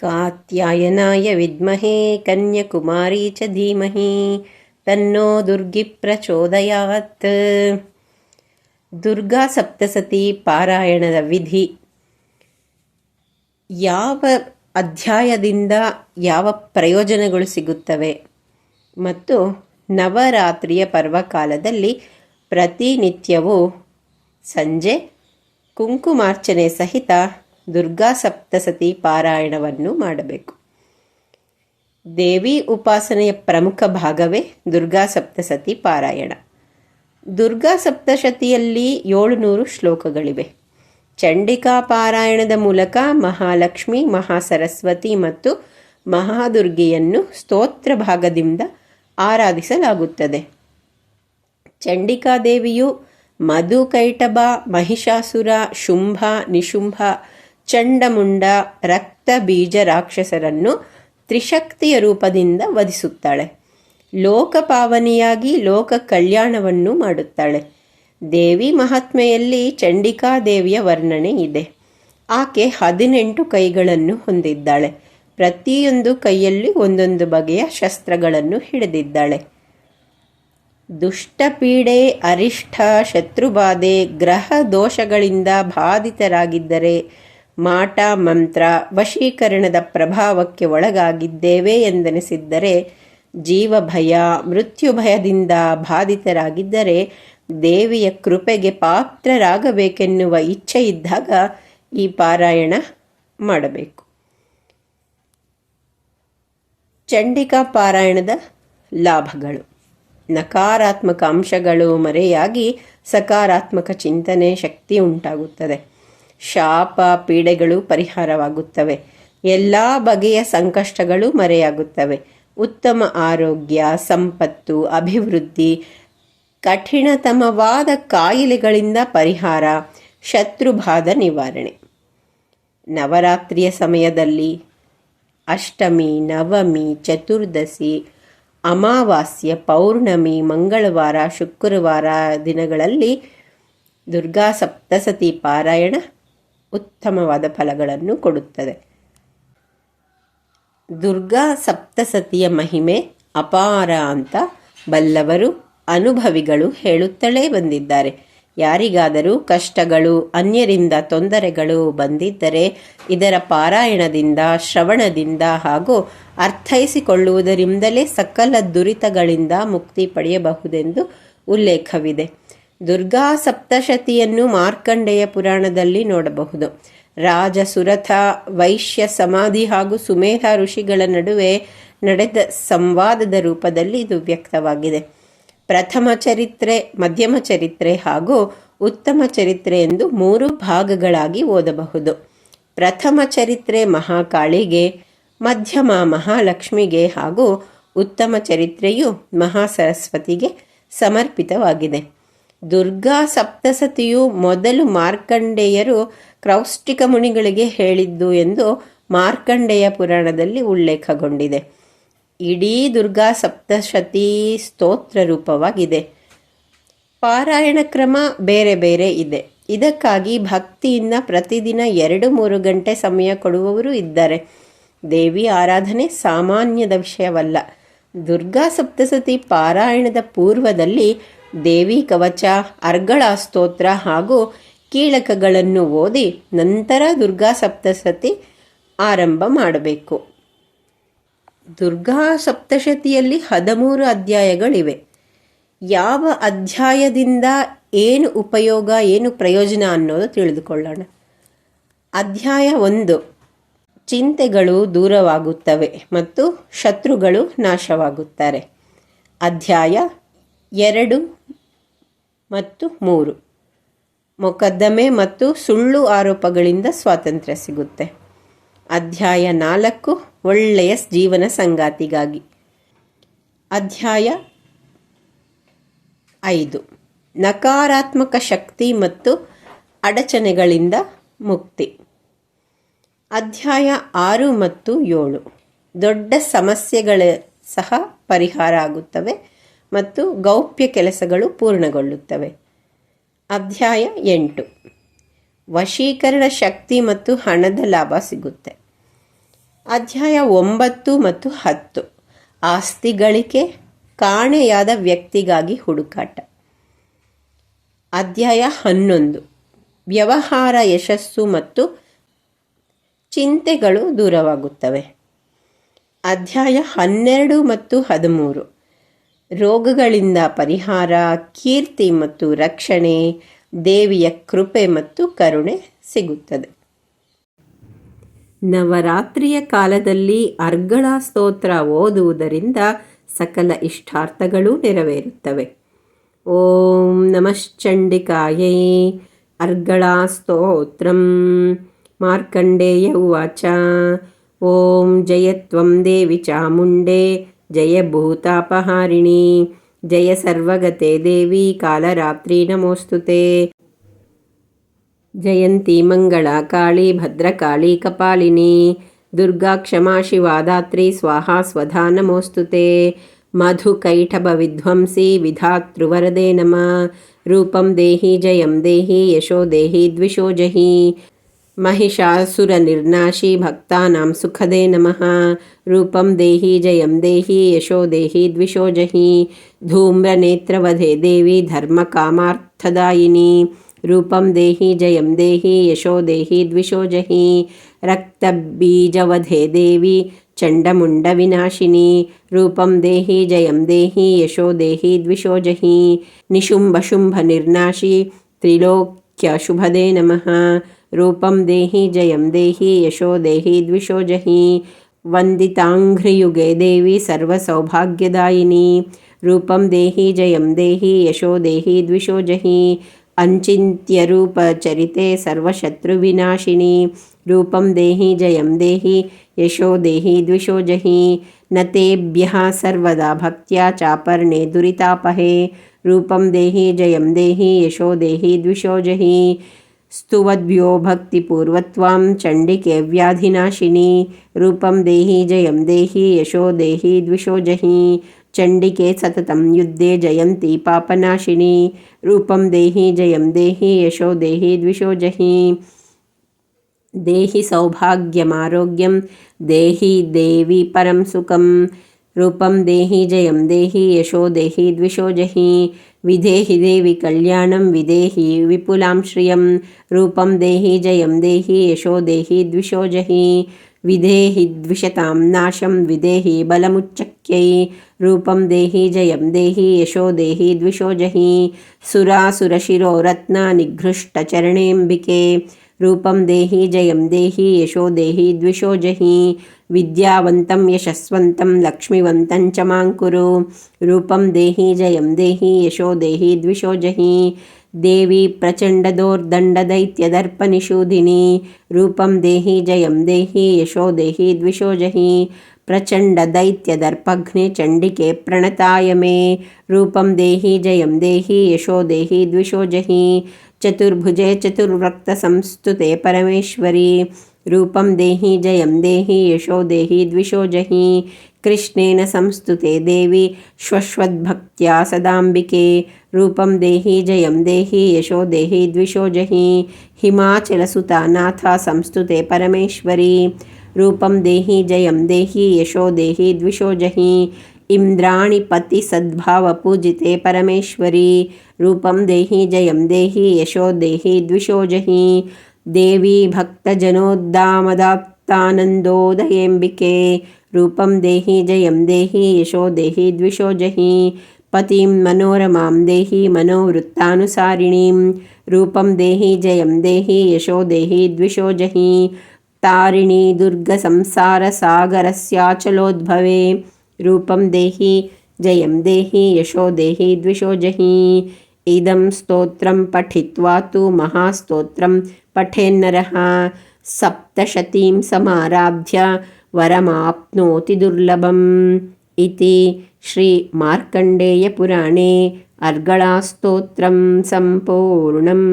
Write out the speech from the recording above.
कात्यायनाय विद्महे कन्यकुमारी च धीमहि तन्नो दुर्गि ಪ್ರಚೋದಯಾತ್ ದುರ್ಗಾ ಸಪ್ತಸತಿ ಪಾರಾಯಣದ ವಿಧಿ ಯಾವ ಅಧ್ಯಾಯದಿಂದ ಯಾವ ಪ್ರಯೋಜನಗಳು ಸಿಗುತ್ತವೆ ಮತ್ತು ನವರಾತ್ರಿಯ ಪರ್ವಕಾಲದಲ್ಲಿ ಪ್ರತಿನಿತ್ಯವೂ ಸಂಜೆ ಕುಂಕುಮಾರ್ಚನೆ ಸಹಿತ ದುರ್ಗಾ ಸಪ್ತಸತಿ ಪಾರಾಯಣವನ್ನು ಮಾಡಬೇಕು. ದೇವಿ ಉಪಾಸನೆಯ ಪ್ರಮುಖ ಭಾಗವೇ ದುರ್ಗಾ ಸಪ್ತಸತಿ ಪಾರಾಯಣ. ದುರ್ಗಾ ಸಪ್ತಶತಿಯಲ್ಲಿ ಏಳುನೂರು ಶ್ಲೋಕಗಳಿವೆ. ಚಂಡಿಕಾ ಪಾರಾಯಣದ ಮೂಲಕ ಮಹಾಲಕ್ಷ್ಮಿ, ಮಹಾಸರಸ್ವತಿ ಮತ್ತು ಮಹಾದುರ್ಗೆಯನ್ನು ಸ್ತೋತ್ರ ಭಾಗದಿಂದ ಆರಾಧಿಸಲಾಗುತ್ತದೆ. ಚಂಡಿಕಾದೇವಿಯು ಮಧುಕೈಟಭ, ಮಹಿಷಾಸುರ, ಶುಂಭ, ನಿಶುಂಭ ಚಂಡಮುಂಡ ರಕ್ತ ಬೀಜ ರಾಕ್ಷಸರನ್ನು ತ್ರಿಶಕ್ತಿಯ ರೂಪದಿಂದ ವಧಿಸುತ್ತಾಳೆ. ಲೋಕ ಪಾವನಿಯಾಗಿ ಲೋಕ ಕಲ್ಯಾಣವನ್ನು ಮಾಡುತ್ತಾಳೆ. ದೇವಿ ಮಹಾತ್ಮೆಯಲ್ಲಿ ಚಂಡಿಕಾದೇವಿಯ ವರ್ಣನೆ ಇದೆ. ಆಕೆ ಹದಿನೆಂಟು ಕೈಗಳನ್ನು ಹೊಂದಿದ್ದಾಳೆ. ಪ್ರತಿಯೊಂದು ಕೈಯಲ್ಲಿ ಒಂದೊಂದು ಬಗೆಯ ಶಸ್ತ್ರಗಳನ್ನು ಹಿಡಿದಿದ್ದಾಳೆ. ದುಷ್ಟಪೀಡೆ ಅರಿಷ್ಠ ಶತ್ರುಬಾಧೆ, ಗ್ರಹ ದೋಷಗಳಿಂದ ಬಾಧಿತರಾಗಿದ್ದರೆ ಮಾಟ ಮಂತ್ರ ವಶೀಕರಣದ ಪ್ರಭಾವಕ್ಕೆ ಒಳಗಾಗಿದ್ದೇವೆ ಎಂದೆನಿಸಿದ್ದರೆ ಜೀವ ಭಯ ಮೃತ್ಯು ಭಯದಿಂದ ಬಾಧಿತರಾಗಿದ್ದರೆ, ದೇವಿಯ ಕೃಪೆಗೆ ಪಾತ್ರರಾಗಬೇಕೆನ್ನುವ ಇಚ್ಛೆ ಇದ್ದಾಗ ಈ ಪಾರಾಯಣ ಮಾಡಬೇಕು. ಚಂಡಿಕಾ ಪಾರಾಯಣದ ಲಾಭಗಳು. ನಕಾರಾತ್ಮಕ ಅಂಶಗಳು ಮರೆಯಾಗಿ ಸಕಾರಾತ್ಮಕ ಚಿಂತನೆ, ಶಕ್ತಿ ಉಂಟಾಗುತ್ತದೆ. ಶಾಪ ಪೀಡೆಗಳು ಪರಿಹಾರವಾಗುತ್ತವೆ. ಎಲ್ಲ ಬಗೆಯ ಸಂಕಷ್ಟಗಳು ಮರೆಯಾಗುತ್ತವೆ. ಉತ್ತಮ ಆರೋಗ್ಯ, ಸಂಪತ್ತು, ಅಭಿವೃದ್ಧಿ, ಕಠಿಣತಮವಾದ ಕಾಯಿಲೆಗಳಿಂದ ಪರಿಹಾರ ಶತ್ರುಭಾದ ನಿವಾರಣೆ. ನವರಾತ್ರಿಯ ಸಮಯದಲ್ಲಿ ಅಷ್ಟಮಿ, ನವಮಿ, ಚತುರ್ದಶಿ, ಅಮಾವಾಸ್ಯ, ಪೌರ್ಣಮಿ, ಮಂಗಳವಾರ, ಶುಕ್ರವಾರ ದಿನಗಳಲ್ಲಿ ದುರ್ಗಾ ಸಪ್ತಸತಿ ಪಾರಾಯಣ ಉತ್ತಮವಾದ ಫಲಗಳನ್ನು ಕೊಡುತ್ತದೆ. ದುರ್ಗಾ ಸಪ್ತಸತಿಯ ಮಹಿಮೆ ಅಪಾರ ಅಂತ ಬಲ್ಲವರು ಅನುಭವಿಗಳು ಹೇಳುತ್ತಲೇ ಬಂದಿದ್ದಾರೆ. ಯಾರಿಗಾದರೂ ಕಷ್ಟಗಳು, ಅನ್ಯರಿಂದ ತೊಂದರೆಗಳು ಬಂದಿದ್ದರೆ ಇದರ ಪಾರಾಯಣದಿಂದ, ಶ್ರವಣದಿಂದ ಹಾಗೂ ಅರ್ಥೈಸಿಕೊಳ್ಳುವುದರಿಂದಲೇ ಸಕಲ ದುರಿತಗಳಿಂದ ಮುಕ್ತಿ ಪಡೆಯಬಹುದೆಂದು ಉಲ್ಲೇಖವಿದೆ. ದುರ್ಗಾ ಸಪ್ತಶತಿಯನ್ನು ಮಾರ್ಕಂಡೆಯ ಪುರಾಣದಲ್ಲಿ ನೋಡಬಹುದು. ರಾಜ ಸುರಥ ವೈಶ್ಯ ಸಮಾಧಿ ಹಾಗೂ ಸುಮೇಧ ಋಷಿಗಳ ನಡುವೆ ನಡೆದ ಸಂವಾದದ ರೂಪದಲ್ಲಿ ಇದು ವ್ಯಕ್ತವಾಗಿದೆ. ಪ್ರಥಮ ಚರಿತ್ರೆ, ಮಧ್ಯಮ ಚರಿತ್ರೆ ಹಾಗೂ ಉತ್ತಮ ಚರಿತ್ರೆ ಎಂದು ಮೂರು ಭಾಗಗಳಾಗಿ ಓದಬಹುದು. ಪ್ರಥಮ ಚರಿತ್ರೆ ಮಹಾಕಾಳಿಗೆ, ಮಧ್ಯಮ ಮಹಾಲಕ್ಷ್ಮಿಗೆ ಹಾಗೂ ಉತ್ತಮ ಚರಿತ್ರೆಯು ಮಹಾಸರಸ್ವತಿಗೆ ಸಮರ್ಪಿತವಾಗಿದೆ. ದುರ್ಗಾ ಸಪ್ತಸತಿಯು ಮೊದಲು ಮಾರ್ಕಂಡೇಯರು ಕ್ರೌಷ್ಟಿಕ ಮುನಿಗಳಿಗೆ ಹೇಳಿದ್ದು ಎಂದು ಮಾರ್ಕಂಡೇಯ ಪುರಾಣದಲ್ಲಿ ಉಲ್ಲೇಖಗೊಂಡಿದೆ. ಇಡೀ ದುರ್ಗಾ ಸಪ್ತಶತಿ ಸ್ತೋತ್ರ ರೂಪವಾಗಿದೆ. ಪಾರಾಯಣ ಕ್ರಮ ಬೇರೆ ಬೇರೆ ಇದೆ. ಇದಕ್ಕಾಗಿ ಭಕ್ತಿಯಿಂದ ಪ್ರತಿದಿನ ಎರಡು ಮೂರು ಗಂಟೆ ಸಮಯ ಕೊಡುವವರು ಇದ್ದಾರೆ. ದೇವಿ ಆರಾಧನೆ ಸಾಮಾನ್ಯದ ವಿಷಯವಲ್ಲ. ದುರ್ಗಾ ಸಪ್ತಸತಿ ಪಾರಾಯಣದ ಪೂರ್ವದಲ್ಲಿ ದೇವಿ ಕವಚ, ಅರ್ಗಳ ಸ್ತೋತ್ರ ಹಾಗೂ ಕೀಳಕಗಳನ್ನು ಓದಿ ನಂತರ ದುರ್ಗಾ ಸಪ್ತಸತಿ ಆರಂಭ ಮಾಡಬೇಕು. ದುರ್ಗಾ ಸಪ್ತಶತಿಯಲ್ಲಿ ಹದಿಮೂರು ಅಧ್ಯಾಯಗಳಿವೆ. ಯಾವ ಅಧ್ಯಾಯದಿಂದ ಏನು ಉಪಯೋಗ, ಏನು ಪ್ರಯೋಜನ ಅನ್ನೋದು ತಿಳಿದುಕೊಳ್ಳೋಣ. ಅಧ್ಯಾಯ ಒಂದು. ಚಿಂತೆಗಳು ದೂರವಾಗುತ್ತವೆ ಮತ್ತು ಶತ್ರುಗಳು ನಾಶವಾಗುತ್ತಾರೆ. ಅಧ್ಯಾಯ ಎರಡು ಮತ್ತು ಮೂರು. ಮೊಕದ್ದಮೆ ಮತ್ತು ಸುಳ್ಳು ಆರೋಪಗಳಿಂದ ಸ್ವಾತಂತ್ರ್ಯ ಸಿಗುತ್ತೆ. ಅಧ್ಯಾಯ ನಾಲ್ಕು, ಒಳ್ಳೆಯ ಜೀವನ ಸಂಗಾತಿಗಾಗಿ. ಅಧ್ಯಾಯ ಐದು, ನಕಾರಾತ್ಮಕ ಶಕ್ತಿ ಮತ್ತು ಅಡಚಣೆಗಳಿಂದ ಮುಕ್ತಿ. ಅಧ್ಯಾಯ ಆರು ಮತ್ತು ಏಳು, ದೊಡ್ಡ ಸಮಸ್ಯೆಗಳ ಸಹ ಪರಿಹಾರ ಆಗುತ್ತವೆ. ಮತ್ತು ಗೌಪ್ಯ ಕೆಲಸಗಳು ಪೂರ್ಣಗೊಳ್ಳುತ್ತವೆ. ಅಧ್ಯಾಯ ಎಂಟು. ವಶೀಕರಣ ಶಕ್ತಿ ಮತ್ತು ಹಣದ ಲಾಭ ಸಿಗುತ್ತೆ. ಅಧ್ಯಾಯ ಒಂಬತ್ತು ಮತ್ತು ಹತ್ತು. ಆಸ್ತಿ ಗಳಿಕೆ, ಕಾಣೆಯಾದ ವ್ಯಕ್ತಿಗಾಗಿ ಹುಡುಕಾಟ. ಅಧ್ಯಾಯ ಹನ್ನೊಂದು. ವ್ಯವಹಾರ ಯಶಸ್ಸು ಮತ್ತು ಚಿಂತೆಗಳು ದೂರವಾಗುತ್ತವೆ. ಅಧ್ಯಾಯ ಹನ್ನೆರಡು ಮತ್ತು ಹದಿಮೂರು. ರೋಗಗಳಿಂದ ಪರಿಹಾರ, ಕೀರ್ತಿ ಮತ್ತು ರಕ್ಷಣೆ, ದೇವಿಯ ಕೃಪೆ ಮತ್ತು ಕರುಣೆ ಸಿಗುತ್ತದೆ. ನವರಾತ್ರಿಯ ಕಾಲದಲ್ಲಿ ಅರ್ಗಳ ಸ್ತೋತ್ರ ಓದುವುದರಿಂದ ಸಕಲ ಇಷ್ಟಾರ್ಥಗಳು ನೆರವೇರುತ್ತವೆ. ಓಂ ನಮಶ್ಚಂಡಿಕಾಯೈ ಅರ್ಗಳಾ ಸ್ತೋತ್ರಂ. ಮಾರ್ಕಂಡೇಯ ಉವಾಚ. ಓಂ ಜಯತ್ವಂ ದೇವಿ ಚಾಮುಂಡೆ. జయ భూతాపహారిణి. జయ సర్వగతే దేవి కాలరాత్రి నమోస్తుతే. జయంతి మంగళా కాళీ భద్రకాళీ కపాలిని. దుర్గా క్షమా శివాదాత్రి స్వాహా స్వధా నమోస్తుతే. మధుకైటభ విధ్వంసి విధాతృవరదే నమ. రూపం దేహి జయం దేహి యశో దేహి ద్విషోజహి महिषासुरनिर्नाशी भक्तानां सुखदे नमः। रूपं देहि, जयं देहि, यशो देहि, द्विषो जहि। धूम्रनेत्रवधे देवी, धर्मकामार्थदायिनी। रूपं देहि, जयं देहि, यशो देहि, द्विषो जहि। रक्तबीजवधे देवी, चण्डमुण्डविनाशिनी। रूपं देहि, जयं देहि, यशो देहि, द्विषो जहि। निशुम्भशुम्भनिर्नाशी त्रिलोक्यशुभदे नमः। रूपं देहि, जयं देहि, यशो देहि, द्विषो जहि। वन्दिताङ्घ्रियुगे देवी, सर्वसौभाग्यदायिनी। रूपं देहि, जयं देहि, यशो देहि, द्विषो जहि। अञ्चिन्त्यरूपचरिते सर्वशत्रुविनाशिनी। रूपं देहि, जयं देहि, यशो देहि, द्विषो जहि। न तेभ्यः सर्वदा भक्त्या चापर्णे दुरितापहे। रूपं देहि, जयं देहि, यशो देहि, द्विषो जहि। स्तुवद्भ्यो भक्तिपूर्वत्वां चण्डिके व्याधिनाशिनी। रूपं देहि, जयं देहि, यशो देहि, द्विषो जहि। चण्डिके सततं युद्धे, जयन्ती पापनाशिनी। रूपं देहि, जयं देहि, यशो देहि, द्विषो जहि। देहि सौभाग्यमारोग्यं, देहि देवि परं सुखं, रूपं देहि जयं, देहि यशो, देहि द्विषो जहि, विधेहि देवि कल्याणं विदेहि विपुलां श्रियं, रूपं देहि जयं, देहि यशो, देहि द्विषो जहि, विधेहि द्विषतां नाशं विदेहि बलमुच्चक्यै, रूपं देहि जयं, देहि यशो, देहि द्विषो जहि, सुरासुरशिरो रत्नानिघृष्टचरणेऽम्बिके रूपं देहि, जयं देहि, यशो देहि, द्विषो जहि, विद्यावन्तं, यशस्वन्तं, लक्ष्मीवन्तं च माँ कुरु। रूपं देहि, जयं देहि, यशो देहि, द्विषो जहि। देवी प्रचण्डदोर्दण्डदैत्यदर्पनिषूदिनी। रूपं देहि, जयं देहि, यशो देहि, द्विषो जहि। प्रचण्डदैत्यदर्पघ्ने चण्डिके प्रणताय मे। रूपं देहि, जयं देहि, यशो देहि, द्विषो जहि। चतुर्भुजे चतुर्वक्तसंस्तुते परमेश्वरी। रूपं देहि, जयं देहि, यशो देहि, द्विषो जहि। कृष्णेन संस्तुते देवी, श्वश्वद्भक्त्या सदाम्बिके। रूपं देहि, जयं देहि, यशो देहि, द्विषो जहि। हिमाचलसुता नाथा संस्तुते परमेश्वरी। रूपं देहि, जयं देहि, यशो देहि, द्विषो जहि। ఇంద్రాణి పతి సద్భావ పూజితే పరమేశ్వరి. రూపం దేహి జయం దేహి యశో దేహి ద్విషోజహి దేవి భక్తజనోద్దామదాప్తానందోదయేంబికే రూపం దేహి జయం దేహి యశో దేహి ద్విషోజహి పతిం మనోరమాం దేహి మనోవృత్తానుసారిణీం. రూపం దేహి జయం దేహి యశో దేహి ద్విషోజహి తారిణి దుర్గ సంసార సాగరస్యాచలోద్భవే. तारिणी दुर्गसंसारसागरस्याचलोद्भवे रूपं देहि जयं देहि यशो देहि द्विषो जहि इदं स्तोत्रं पठित्वा तु महास्तोत्रं पठेन्नरः सप्तशतीं समाराध्य वरमाप्नोति दुर्लभम् इति श्रीमार्कण्डेयपुराणे अर्गळास्तोत्रं सम्पूर्णम्